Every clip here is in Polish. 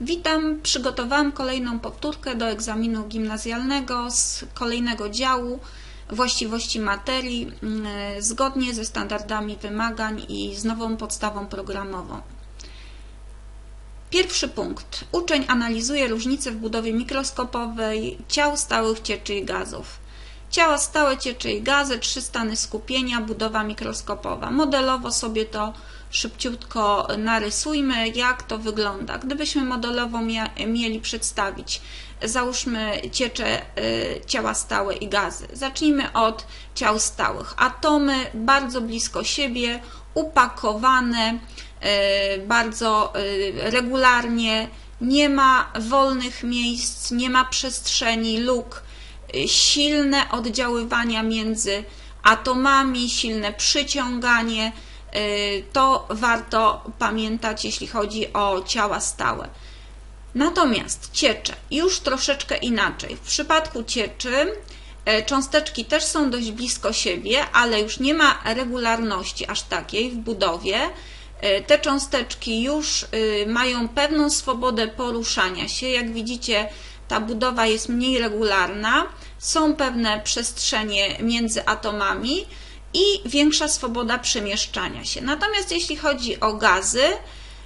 Witam, przygotowałam kolejną powtórkę do egzaminu gimnazjalnego z kolejnego działu właściwości materii mm, zgodnie ze standardami wymagań i z nową podstawą programową. Pierwszy punkt. Uczeń analizuje różnice w budowie mikroskopowej ciał stałych cieczy i gazów. Ciała stałe, cieczy i gazy, trzy stany skupienia, budowa mikroskopowa. Modelowo sobie to szybciutko narysujmy, jak to wygląda. Gdybyśmy modelowo mieli przedstawić, załóżmy ciecze y, ciała stałe i gazy. Zacznijmy od ciał stałych. Atomy bardzo blisko siebie, upakowane, y, bardzo y, regularnie, nie ma wolnych miejsc, nie ma przestrzeni, luk, silne oddziaływania między atomami, silne przyciąganie, to warto pamiętać, jeśli chodzi o ciała stałe. Natomiast ciecze już troszeczkę inaczej. W przypadku cieczy y, cząsteczki też są dość blisko siebie, ale już nie ma regularności aż takiej w budowie. Y, te cząsteczki już mają pewną swobodę poruszania się. Jak widzicie, ta budowa jest mniej regularna, są pewne przestrzenie między atomami, i większa swoboda przemieszczania się. Natomiast jeśli chodzi o gazy,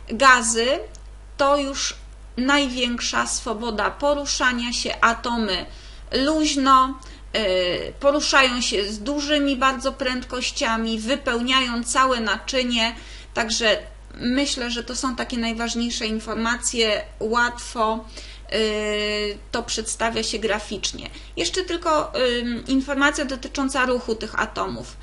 gazy to już największa swoboda poruszania się, atomy luźno, y, poruszają się z dużymi bardzo prędkościami, wypełniają całe naczynie, także myślę, że to są takie najważniejsze informacje, łatwo y, to przedstawia się graficznie. Jeszcze tylko informacja dotycząca ruchu tych atomów.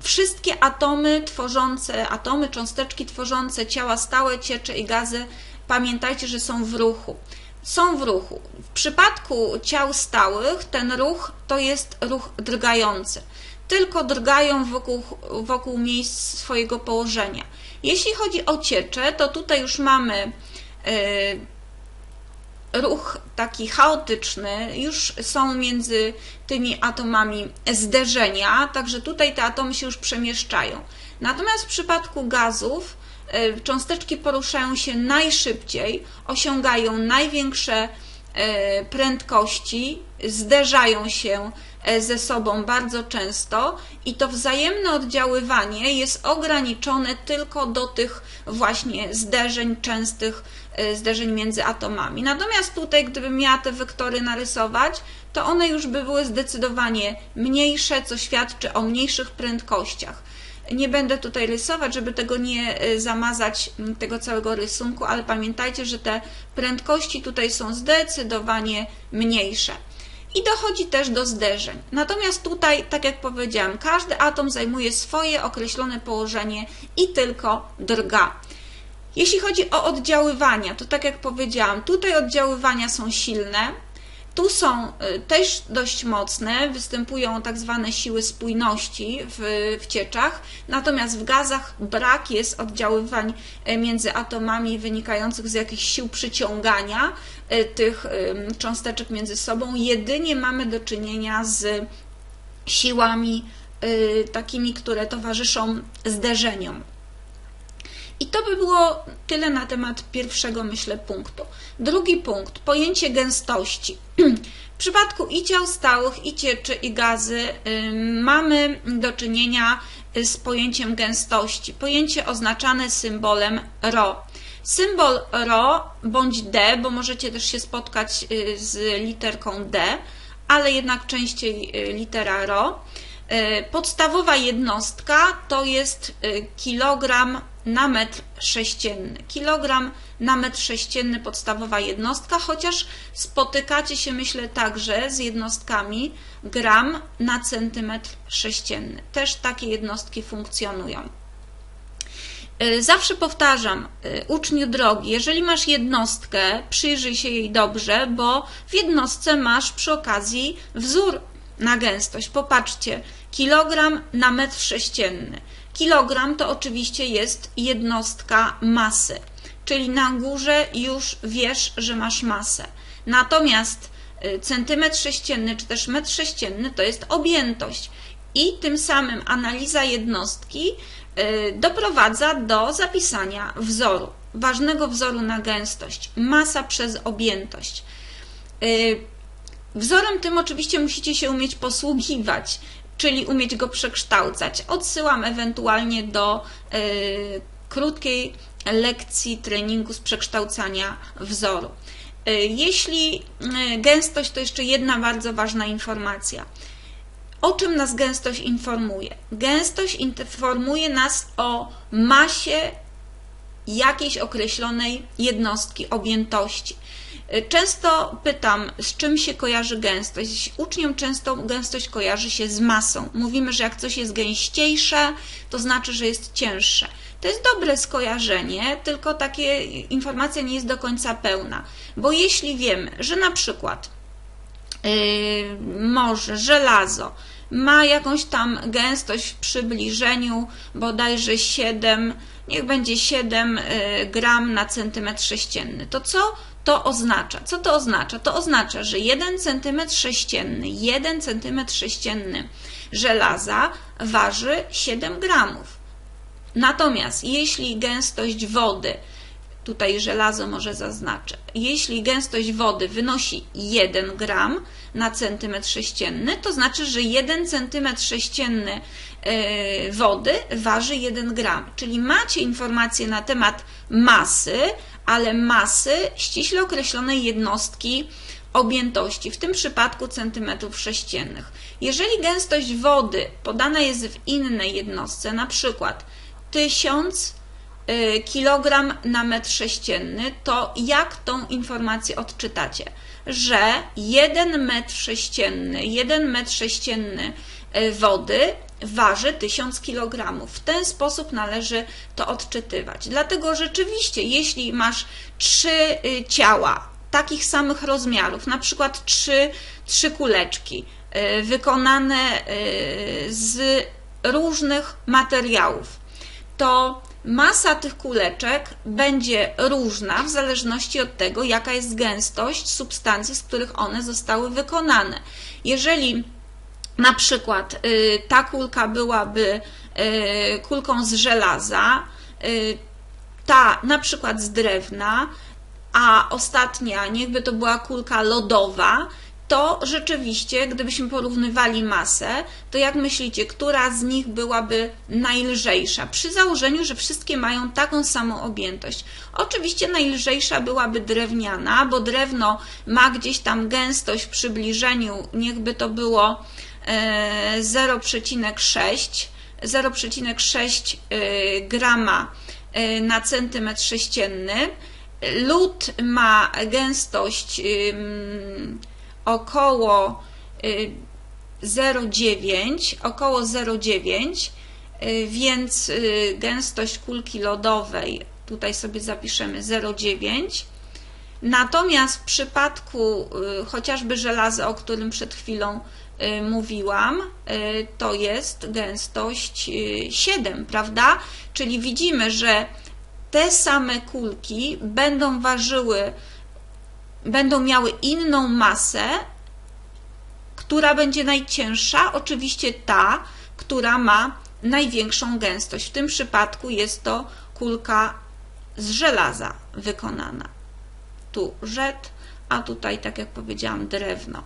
Wszystkie atomy tworzące, atomy, cząsteczki tworzące ciała stałe, ciecze i gazy, pamiętajcie, że są w ruchu. Są w ruchu. W przypadku ciał stałych ten ruch to jest ruch drgający. Tylko drgają wokół, wokół miejsc swojego położenia. Jeśli chodzi o ciecze, to tutaj już mamy yy, ruch taki chaotyczny, już są między tymi atomami zderzenia, także tutaj te atomy się już przemieszczają. Natomiast w przypadku gazów e, cząsteczki poruszają się najszybciej, osiągają największe prędkości, zderzają się e, ze sobą bardzo często i to wzajemne oddziaływanie jest ograniczone tylko do tych właśnie zderzeń częstych Y, zderzeń między atomami. Natomiast tutaj, gdybym miała te wektory narysować, to one już by były zdecydowanie mniejsze, co świadczy o mniejszych prędkościach. Nie będę tutaj rysować, żeby tego nie y, zamazać, tego całego rysunku, ale pamiętajcie, że te prędkości tutaj są zdecydowanie mniejsze. I dochodzi też do zderzeń. Natomiast tutaj, tak jak powiedziałam, każdy atom zajmuje swoje określone położenie i tylko drga. Jeśli chodzi o oddziaływania, to tak jak powiedziałam, tutaj oddziaływania są silne, tu są y, też dość mocne, występują tak zwane siły spójności w, w cieczach, natomiast w gazach brak jest oddziaływań y, między atomami wynikających z jakichś sił przyciągania y, tych cząsteczek między sobą. Jedynie mamy do czynienia z siłami takimi, które towarzyszą zderzeniom. I to by było tyle na temat pierwszego, myślę, punktu. Drugi punkt, pojęcie gęstości. W przypadku i ciał stałych, i cieczy, i gazy mamy do czynienia z pojęciem gęstości. Pojęcie oznaczane symbolem ρ. Symbol ρ bądź D, bo możecie też się spotkać y, z literką D, ale jednak częściej y, litera ρ. Y, podstawowa jednostka to jest kilogram na metr sześcienny. Kilogram na metr sześcienny podstawowa jednostka, chociaż spotykacie się myślę także z jednostkami gram na centymetr sześcienny. Też takie jednostki funkcjonują. Y, zawsze powtarzam, y, uczniu drogi, jeżeli masz jednostkę, przyjrzyj się jej dobrze, bo w jednostce masz przy okazji wzór na gęstość. Popatrzcie, kilogram na metr sześcienny. Kilogram to oczywiście jest jednostka masy, czyli na górze już wiesz, że masz masę. Natomiast y, centymetr sześcienny czy też metr sześcienny to jest objętość i tym samym analiza jednostki y, doprowadza do zapisania wzoru. ważnego wzoru na gęstość. Masa przez objętość. Y, wzorem tym oczywiście musicie się umieć posługiwać, czyli umieć go przekształcać. Odsyłam ewentualnie do y, krótkiej lekcji treningu z przekształcania wzoru. Y, jeśli gęstość to jeszcze jedna bardzo ważna informacja. O czym nas gęstość informuje? Gęstość informuje nas o masie jakiejś określonej jednostki objętości. Często pytam, z czym się kojarzy gęstość. Uczniom często gęstość kojarzy się z masą. Mówimy, że jak coś jest gęściejsze, to znaczy, że jest cięższe. To jest dobre skojarzenie, tylko takie informacja nie jest do końca pełna. Bo jeśli wiemy, że na przykład yy, żelazo ma jakąś tam gęstość w przybliżeniu bodajże 7, niech będzie 7 y, gram na centymetr sześcienny. To co to oznacza? Co to oznacza? To oznacza, że 1 cm sześcienny, 1 cm sześcienny żelaza waży 7 gramów. Natomiast jeśli gęstość wody tutaj żelazo może zaznaczę. Jeśli gęstość wody wynosi 1 gram na centymetr sześcienny, to znaczy, że 1 centymetr sześcienny e, wody waży 1 gram. Czyli macie informacje na temat masy, ale masy ściśle określonej jednostki objętości, w tym przypadku centymetrów sześciennych. Jeżeli gęstość wody podana jest w innej jednostce, na przykład 1000 Y, kilogram na metr sześcienny, to jak tą informację odczytacie? Że 1 metr sześcienny, 1 metr sześcienny y, wody waży 1000 kg. W ten sposób należy to odczytywać. Dlatego rzeczywiście, jeśli masz trzy y, ciała takich samych rozmiarów, na przykład trzy, trzy kuleczki wykonane z różnych materiałów, to Masa tych kuleczek będzie różna w zależności od tego, jaka jest gęstość substancji, z których one zostały wykonane. Jeżeli na przykład y, ta kulka byłaby y, kulką z żelaza, y, ta na przykład z drewna, a ostatnia niechby to była kulka lodowa, to rzeczywiście, gdybyśmy porównywali masę, to jak myślicie, która z nich byłaby najlżejsza? Przy założeniu, że wszystkie mają taką samą objętość. Oczywiście najlżejsza byłaby drewniana, bo drewno ma gdzieś tam gęstość w przybliżeniu, niechby to było 0,6 e, 0,6 e, grama e, na centymetr sześcienny. Lód ma gęstość około 0,9, y, około 0,9, y, więc y, gęstość kulki lodowej, tutaj sobie zapiszemy 0,9. Natomiast w przypadku chociażby żelaza, o którym przed chwilą mówiłam, to jest gęstość 7, prawda? Czyli widzimy, że te same kulki będą ważyły będą miały inną masę, która będzie najcięższa, oczywiście ta, która ma największą gęstość. W tym przypadku jest to kulka z żelaza wykonana. Tu rzet, a tutaj, tak jak powiedziałam, drewno.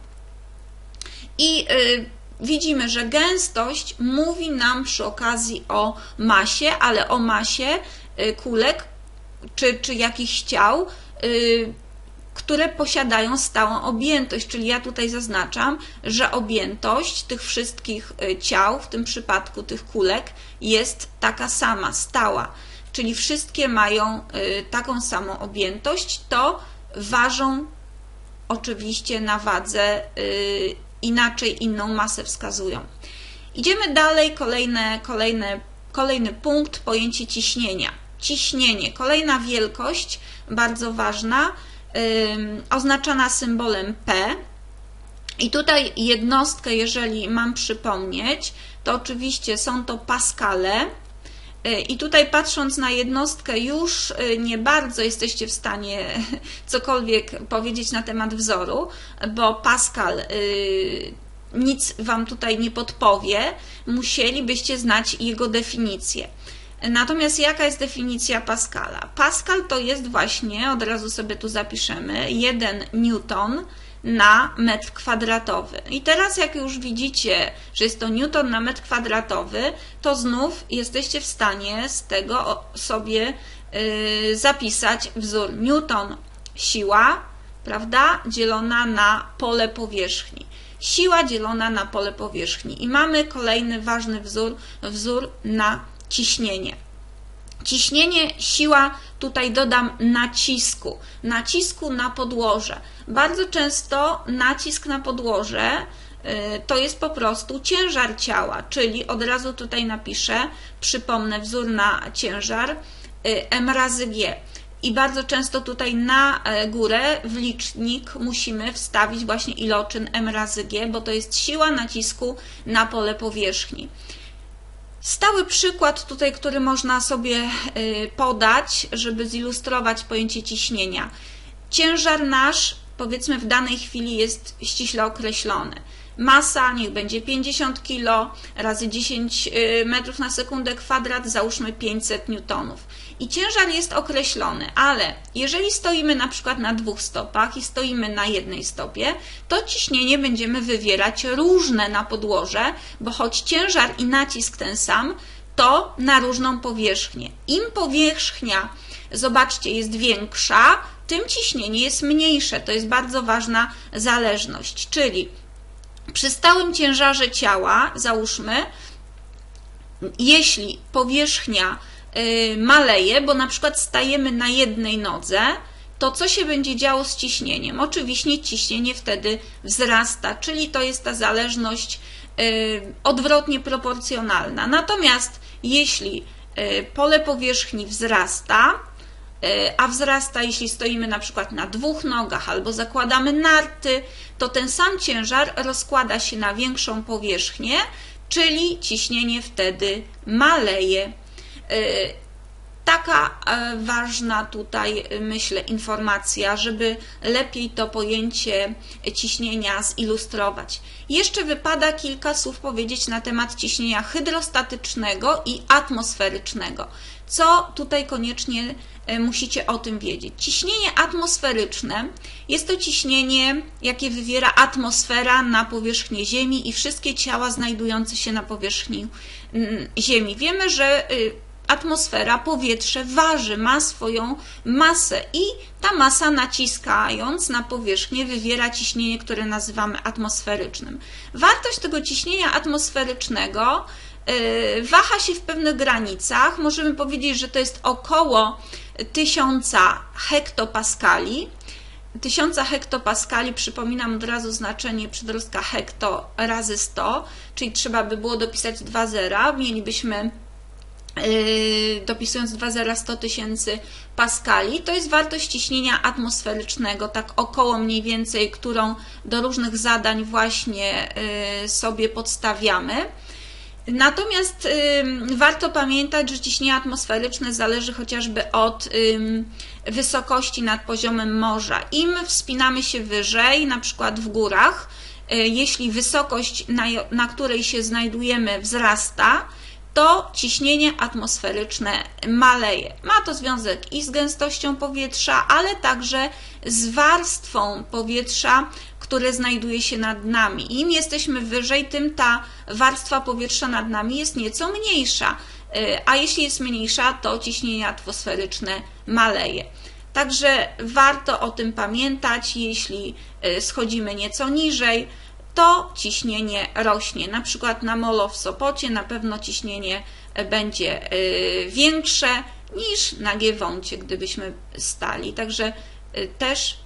I y, widzimy, że gęstość mówi nam przy okazji o masie, ale o masie y, kulek czy, czy jakichś ciał y, które posiadają stałą objętość, czyli ja tutaj zaznaczam, że objętość tych wszystkich y, ciał, w tym przypadku tych kulek, jest taka sama, stała, czyli wszystkie mają y, taką samą objętość, to ważą oczywiście na wadze inaczej, inną masę wskazują. Idziemy dalej, kolejne, kolejne, kolejny punkt, pojęcie ciśnienia. Ciśnienie, kolejna wielkość, bardzo ważna, oznaczona symbolem P. I tutaj jednostkę, jeżeli mam przypomnieć, to oczywiście są to paskale. Y, I tutaj patrząc na jednostkę już y, nie bardzo jesteście w stanie cokolwiek powiedzieć na temat wzoru, bo Pascal y, nic Wam tutaj nie podpowie, musielibyście znać jego definicję. Natomiast jaka jest definicja Pascala? Pascal to jest właśnie, od razu sobie tu zapiszemy, 1 newton na metr kwadratowy. I teraz jak już widzicie, że jest to newton na metr kwadratowy, to znów jesteście w stanie z tego sobie yy, zapisać wzór newton siła, prawda, dzielona na pole powierzchni. Siła dzielona na pole powierzchni. I mamy kolejny ważny wzór, wzór na ciśnienie. Ciśnienie, siła, tutaj dodam nacisku, nacisku na podłoże. Bardzo często nacisk na podłoże y, to jest po prostu ciężar ciała, czyli od razu tutaj napiszę, przypomnę wzór na ciężar y, m razy g. I bardzo często tutaj na e, górę w licznik musimy wstawić właśnie iloczyn m razy g, bo to jest siła nacisku na pole powierzchni. Stały przykład tutaj, który można sobie y, podać, żeby zilustrować pojęcie ciśnienia. Ciężar nasz, powiedzmy, w danej chwili jest ściśle określony. Masa niech będzie 50 kg razy 10 y, metrów na sekundę kwadrat, załóżmy 500 newtonów. I ciężar jest określony, ale jeżeli stoimy na przykład na dwóch stopach i stoimy na jednej stopie, to ciśnienie będziemy wywierać różne na podłoże, bo choć ciężar i nacisk ten sam, to na różną powierzchnię. Im powierzchnia, zobaczcie, jest większa, tym ciśnienie jest mniejsze. To jest bardzo ważna zależność, czyli przy stałym ciężarze ciała, załóżmy, jeśli powierzchnia y, maleje, bo na przykład stajemy na jednej nodze, to co się będzie działo z ciśnieniem? Oczywiście ciśnienie wtedy wzrasta, czyli to jest ta zależność y, odwrotnie proporcjonalna. Natomiast jeśli y, pole powierzchni wzrasta, a wzrasta, jeśli stoimy na przykład na dwóch nogach albo zakładamy narty, to ten sam ciężar rozkłada się na większą powierzchnię, czyli ciśnienie wtedy maleje. E, taka e, ważna tutaj, myślę, informacja, żeby lepiej to pojęcie ciśnienia zilustrować. Jeszcze wypada kilka słów powiedzieć na temat ciśnienia hydrostatycznego i atmosferycznego. Co tutaj koniecznie E, musicie o tym wiedzieć. Ciśnienie atmosferyczne jest to ciśnienie, jakie wywiera atmosfera na powierzchnię Ziemi i wszystkie ciała znajdujące się na powierzchni mm, Ziemi. Wiemy, że y, atmosfera, powietrze waży, ma swoją masę i ta masa naciskając na powierzchnię wywiera ciśnienie, które nazywamy atmosferycznym. Wartość tego ciśnienia atmosferycznego y, waha się w pewnych granicach. Możemy powiedzieć, że to jest około 1000 hektopaskali. 1000 hektopaskali, przypominam od razu znaczenie przedrostka hekto razy 100, czyli trzeba by było dopisać dwa zera, mielibyśmy Yy, dopisując 2 zera 100 tysięcy paskali, to jest wartość ciśnienia atmosferycznego, tak około mniej więcej, którą do różnych zadań właśnie yy, sobie podstawiamy. Natomiast warto pamiętać, że ciśnienie atmosferyczne zależy chociażby od wysokości nad poziomem morza. Im wspinamy się wyżej, na przykład w górach, y, jeśli wysokość, na, na której się znajdujemy, wzrasta, to ciśnienie atmosferyczne maleje. Ma to związek i z gęstością powietrza, ale także z warstwą powietrza, które znajduje się nad nami. Im jesteśmy wyżej, tym ta warstwa powietrza nad nami jest nieco mniejsza, y, a jeśli jest mniejsza, to ciśnienie atmosferyczne maleje. Także warto o tym pamiętać, jeśli y, schodzimy nieco niżej, to ciśnienie rośnie. Na przykład na Molo w Sopocie na pewno ciśnienie y, będzie większe niż na Giewoncie, gdybyśmy stali. Także też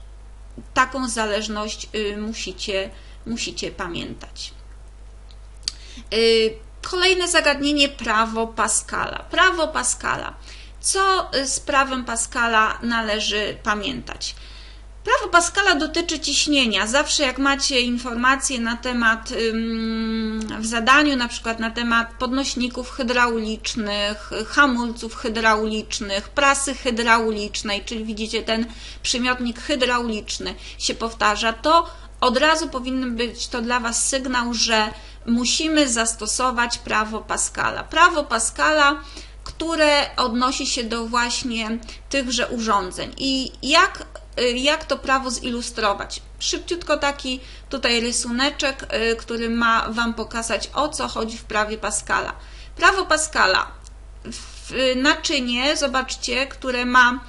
taką zależność y, musicie, musicie pamiętać. Y, kolejne zagadnienie prawo Pascala. Prawo Pascala. Co z prawem Pascala należy pamiętać? Prawo Pascala dotyczy ciśnienia. Zawsze jak macie informacje na temat w zadaniu, na przykład na temat podnośników hydraulicznych, hamulców hydraulicznych, prasy hydraulicznej, czyli widzicie ten przymiotnik hydrauliczny się powtarza, to od razu powinien być to dla Was sygnał, że musimy zastosować prawo Pascala. Prawo Pascala które odnosi się do właśnie tychże urządzeń. I jak, jak to prawo zilustrować? Szybciutko taki tutaj rysuneczek, y, który ma Wam pokazać o co chodzi w prawie Pascala. Prawo Pascala w naczynie, zobaczcie, które ma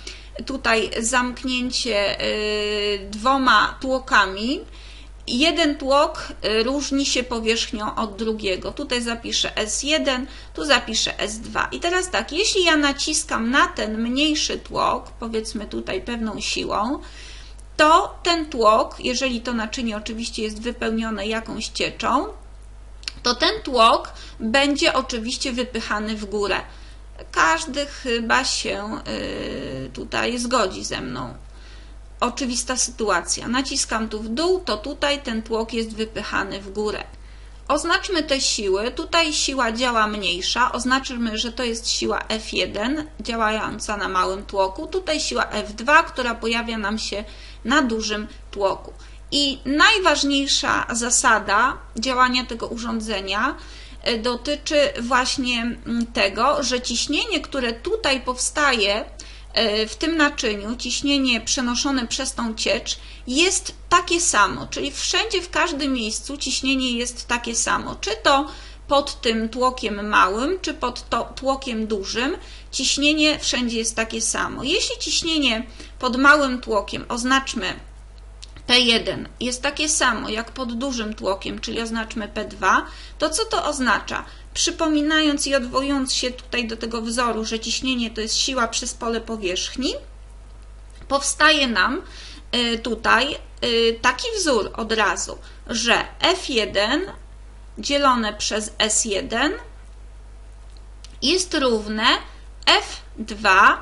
tutaj zamknięcie y, dwoma tłokami, jeden tłok y, różni się powierzchnią od drugiego. Tutaj zapiszę S1, tu zapiszę S2. I teraz tak, jeśli ja naciskam na ten mniejszy tłok, powiedzmy tutaj pewną siłą, to ten tłok, jeżeli to naczynie oczywiście jest wypełnione jakąś cieczą, to ten tłok będzie oczywiście wypychany w górę. Każdy chyba się y, tutaj zgodzi ze mną oczywista sytuacja. Naciskam tu w dół, to tutaj ten tłok jest wypychany w górę. Oznaczmy te siły. Tutaj siła działa mniejsza. Oznaczmy, że to jest siła F1 działająca na małym tłoku. Tutaj siła F2, która pojawia nam się na dużym tłoku. I najważniejsza zasada działania tego urządzenia e, dotyczy właśnie mm, tego, że ciśnienie, które tutaj powstaje, w tym naczyniu ciśnienie przenoszone przez tą ciecz jest takie samo, czyli wszędzie, w każdym miejscu ciśnienie jest takie samo. Czy to pod tym tłokiem małym, czy pod to, tłokiem dużym, ciśnienie wszędzie jest takie samo. Jeśli ciśnienie pod małym tłokiem oznaczmy P1 jest takie samo jak pod dużym tłokiem, czyli oznaczmy P2, to co to oznacza? Przypominając i odwołując się tutaj do tego wzoru, że ciśnienie to jest siła przez pole powierzchni, powstaje nam y, tutaj y, taki wzór od razu, że F1 dzielone przez S1 jest równe F2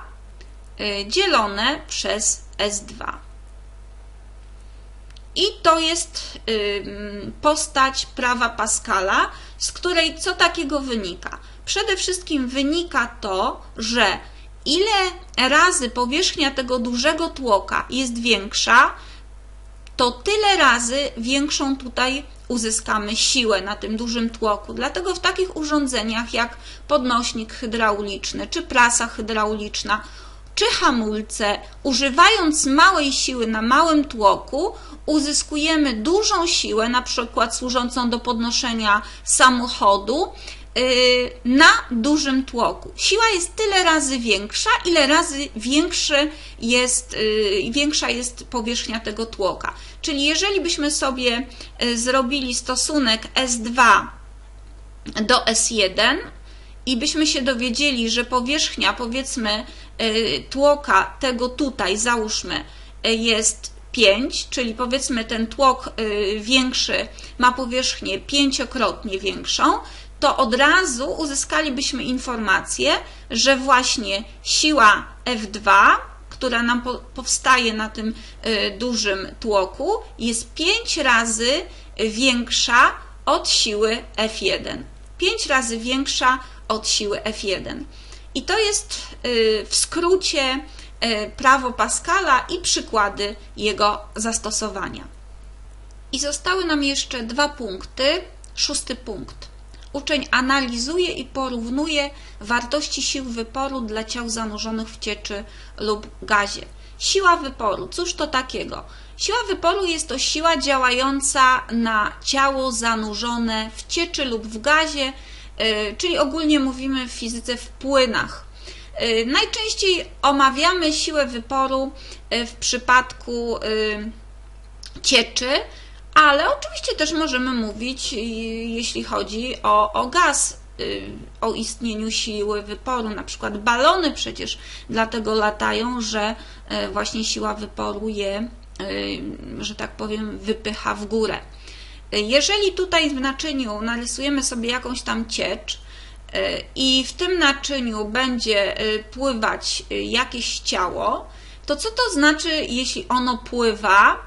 y, dzielone przez S2. I to jest postać prawa Pascala, z której co takiego wynika? Przede wszystkim wynika to, że ile razy powierzchnia tego dużego tłoka jest większa, to tyle razy większą tutaj uzyskamy siłę na tym dużym tłoku. Dlatego w takich urządzeniach jak podnośnik hydrauliczny czy prasa hydrauliczna czy hamulce, używając małej siły na małym tłoku, uzyskujemy dużą siłę, na przykład służącą do podnoszenia samochodu, y, na dużym tłoku. Siła jest tyle razy większa, ile razy większy jest, y, większa jest powierzchnia tego tłoka. Czyli jeżeli byśmy sobie y, zrobili stosunek S2 do S1 i byśmy się dowiedzieli, że powierzchnia powiedzmy tłoka tego tutaj, załóżmy, jest 5, czyli powiedzmy ten tłok y, większy ma powierzchnię pięciokrotnie większą, to od razu uzyskalibyśmy informację, że właśnie siła F2, która nam powstaje na tym y, dużym tłoku, jest 5 razy większa od siły F1. 5 razy większa od siły F1. I to jest y, w skrócie prawo Pascala i przykłady jego zastosowania. I zostały nam jeszcze dwa punkty. Szósty punkt. Uczeń analizuje i porównuje wartości sił wyporu dla ciał zanurzonych w cieczy lub gazie. Siła wyporu, cóż to takiego? Siła wyporu jest to siła działająca na ciało zanurzone w cieczy lub w gazie, e, czyli ogólnie mówimy w fizyce w płynach. Y, najczęściej omawiamy siłę wyporu y, w przypadku y, cieczy, ale oczywiście też możemy mówić, jeśli chodzi o, o gaz, o istnieniu siły wyporu. Na przykład balony przecież dlatego latają, że właśnie siła wyporu je, że tak powiem, wypycha w górę. Jeżeli tutaj w naczyniu narysujemy sobie jakąś tam ciecz, i w tym naczyniu będzie y, pływać y, jakieś ciało, to co to znaczy, jeśli ono pływa,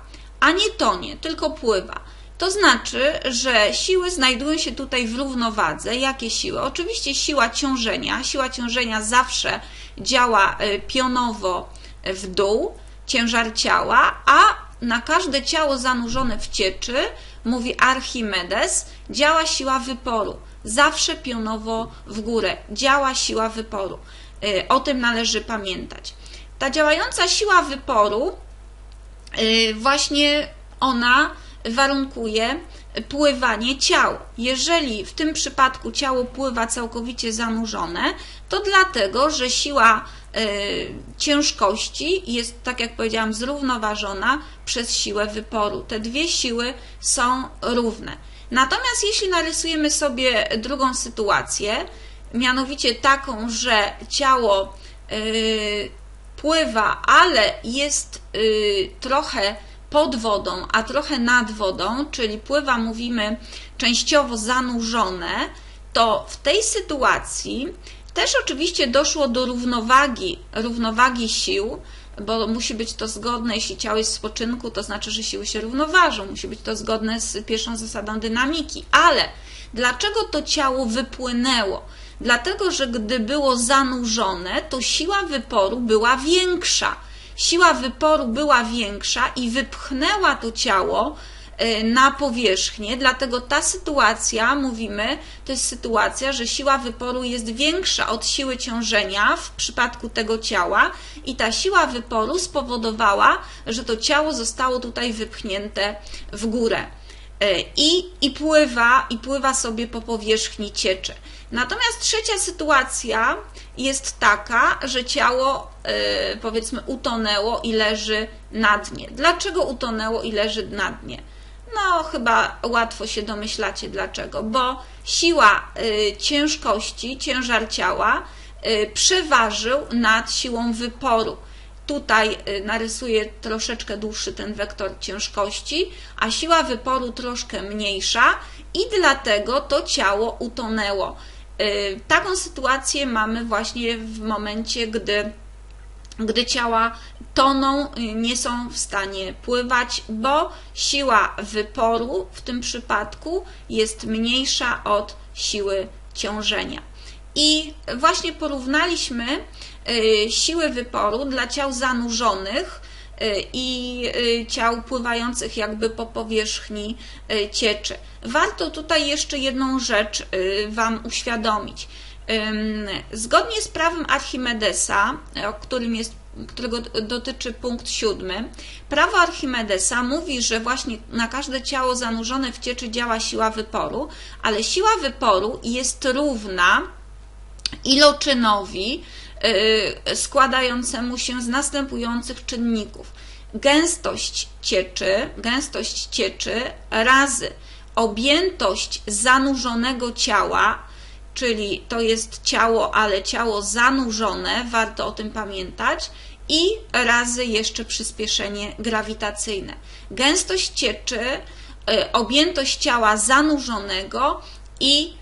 a nie tonie, tylko pływa? To znaczy, że siły znajdują się tutaj w równowadze. Jakie siły? Oczywiście siła ciążenia. Siła ciążenia zawsze działa pionowo w dół, ciężar ciała, a na każde ciało zanurzone w cieczy, mówi Archimedes, działa siła wyporu zawsze pionowo w górę. Działa siła wyporu. Y, O tym należy pamiętać. Ta działająca siła wyporu, y, właśnie ona warunkuje pływanie ciał. Jeżeli w tym przypadku ciało pływa całkowicie zanurzone, to dlatego, że siła y, ciężkości jest, tak jak powiedziałam, zrównoważona przez siłę wyporu. Te dwie siły są równe. Natomiast jeśli narysujemy sobie drugą sytuację, mianowicie taką, że ciało y, pływa, ale jest y, trochę pod wodą, a trochę nad wodą, czyli pływa, mówimy, częściowo zanurzone, to w tej sytuacji też oczywiście doszło do równowagi, równowagi sił, bo musi być to zgodne, jeśli ciało jest w spoczynku, to znaczy, że siły się równoważą, musi być to zgodne z pierwszą zasadą dynamiki. Ale dlaczego to ciało wypłynęło? Dlatego, że gdy było zanurzone, to siła wyporu była większa. Siła wyporu była większa i wypchnęła to ciało na powierzchnię, dlatego ta sytuacja, mówimy, to jest sytuacja, że siła wyporu jest większa od siły ciążenia w przypadku tego ciała i ta siła wyporu spowodowała, że to ciało zostało tutaj wypchnięte w górę. Y, I, i pływa, i pływa sobie po powierzchni cieczy. Natomiast trzecia sytuacja jest taka, że ciało y, powiedzmy utonęło i leży na dnie. Dlaczego utonęło i leży na dnie? No, chyba łatwo się domyślacie dlaczego, bo siła y, ciężkości, ciężar ciała y, przeważył nad siłą wyporu. Tutaj y, narysuję troszeczkę dłuższy ten wektor ciężkości, a siła wyporu troszkę mniejsza i dlatego to ciało utonęło. Y, Taką sytuację mamy właśnie w momencie, gdy, gdy ciała toną, y, nie są w stanie pływać, bo siła wyporu w tym przypadku jest mniejsza od siły ciążenia. I właśnie porównaliśmy y, siły wyporu dla ciał zanurzonych y, i ciał pływających jakby po powierzchni cieczy. Warto tutaj jeszcze jedną rzecz Wam uświadomić. Zgodnie z prawem Archimedesa, o którym jest, którego dotyczy punkt siódmy, prawo Archimedesa mówi, że właśnie na każde ciało zanurzone w cieczy działa siła wyporu, ale siła wyporu jest równa iloczynowi y, składającemu się z następujących czynników. Gęstość cieczy, gęstość cieczy razy objętość zanurzonego ciała, czyli to jest ciało, ale ciało zanurzone, warto o tym pamiętać, i razy jeszcze przyspieszenie grawitacyjne. Gęstość cieczy, y, objętość ciała zanurzonego i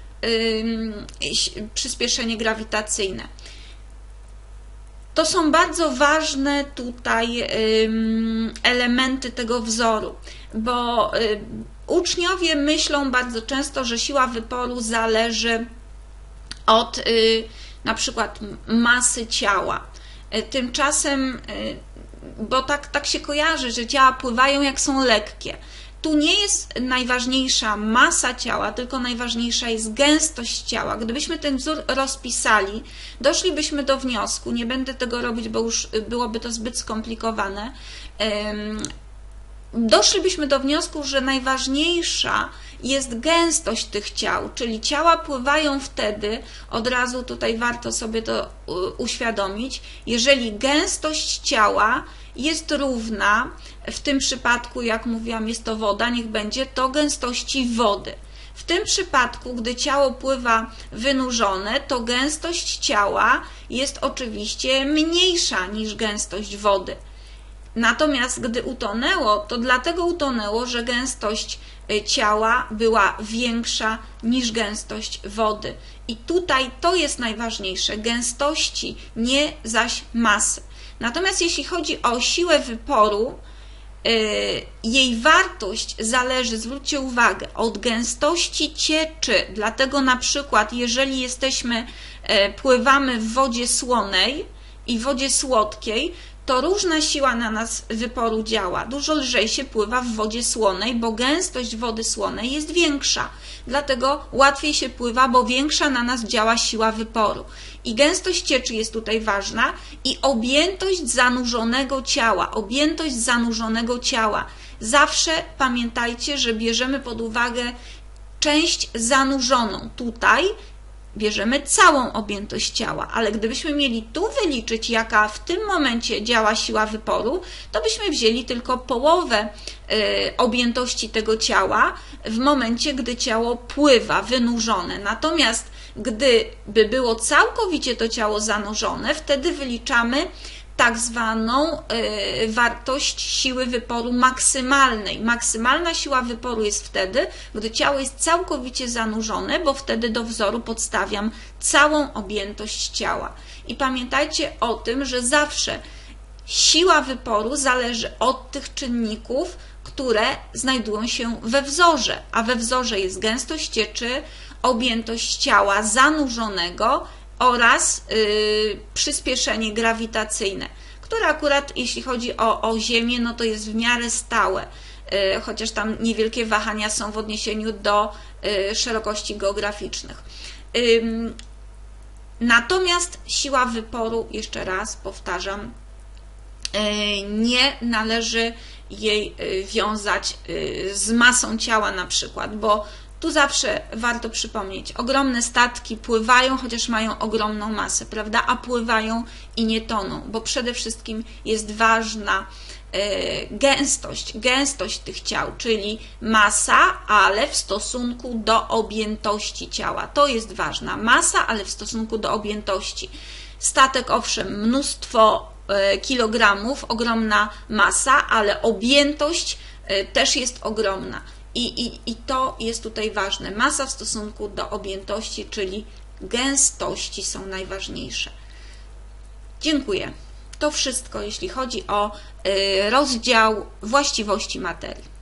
przyspieszenie grawitacyjne. To są bardzo ważne tutaj elementy tego wzoru, bo y, uczniowie myślą bardzo często, że siła wyporu zależy od y, na przykład masy ciała. Y, Tymczasem, y, bo tak, tak się kojarzy, że ciała pływają jak są lekkie. Tu nie jest najważniejsza masa ciała, tylko najważniejsza jest gęstość ciała. Gdybyśmy ten wzór rozpisali, doszlibyśmy do wniosku, nie będę tego robić, bo już byłoby to zbyt skomplikowane, doszlibyśmy do wniosku, że najważniejsza jest gęstość tych ciał, czyli ciała pływają wtedy, od razu tutaj warto sobie to uświadomić, jeżeli gęstość ciała jest równa, w tym przypadku, jak mówiłam, jest to woda, niech będzie to gęstości wody. W tym przypadku, gdy ciało pływa wynurzone, to gęstość ciała jest oczywiście mniejsza niż gęstość wody. Natomiast gdy utonęło, to dlatego utonęło, że gęstość y, ciała była większa niż gęstość wody. I tutaj to jest najważniejsze gęstości, nie zaś masy. Natomiast jeśli chodzi o siłę wyporu, y, jej wartość zależy, zwróćcie uwagę, od gęstości cieczy. Dlatego na przykład, jeżeli jesteśmy, e, pływamy w wodzie słonej i wodzie słodkiej, to różna siła na nas wyporu działa. Dużo lżej się pływa w wodzie słonej, bo gęstość wody słonej jest większa. Dlatego łatwiej się pływa, bo większa na nas działa siła wyporu. I gęstość cieczy jest tutaj ważna i objętość zanurzonego ciała. Objętość zanurzonego ciała. Zawsze pamiętajcie, że bierzemy pod uwagę część zanurzoną. Tutaj bierzemy całą objętość ciała, ale gdybyśmy mieli tu wyliczyć, jaka w tym momencie działa siła wyporu, to byśmy wzięli tylko połowę y, objętości tego ciała w momencie, gdy ciało pływa, wynurzone. Natomiast gdyby było całkowicie to ciało zanurzone, wtedy wyliczamy tak zwaną y, wartość siły wyporu maksymalnej. Maksymalna siła wyporu jest wtedy, gdy ciało jest całkowicie zanurzone, bo wtedy do wzoru podstawiam całą objętość ciała. I pamiętajcie o tym, że zawsze siła wyporu zależy od tych czynników, które znajdują się we wzorze, a we wzorze jest gęstość cieczy, objętość ciała zanurzonego, oraz y, przyspieszenie grawitacyjne, które akurat jeśli chodzi o, o Ziemię, no to jest w miarę stałe, y, chociaż tam niewielkie wahania są w odniesieniu do y, szerokości geograficznych. Natomiast siła wyporu, jeszcze raz powtarzam, nie należy jej wiązać z masą ciała na przykład, bo tu zawsze warto przypomnieć, ogromne statki pływają, chociaż mają ogromną masę, prawda? A pływają i nie toną, bo przede wszystkim jest ważna e, gęstość, gęstość tych ciał, czyli masa, ale w stosunku do objętości ciała. To jest ważna. Masa, ale w stosunku do objętości. Statek, owszem, mnóstwo e, kilogramów, ogromna masa, ale objętość e, też jest ogromna. I, i, I to jest tutaj ważne. Masa w stosunku do objętości, czyli gęstości są najważniejsze. Dziękuję. To wszystko, jeśli chodzi o y, rozdział właściwości materii.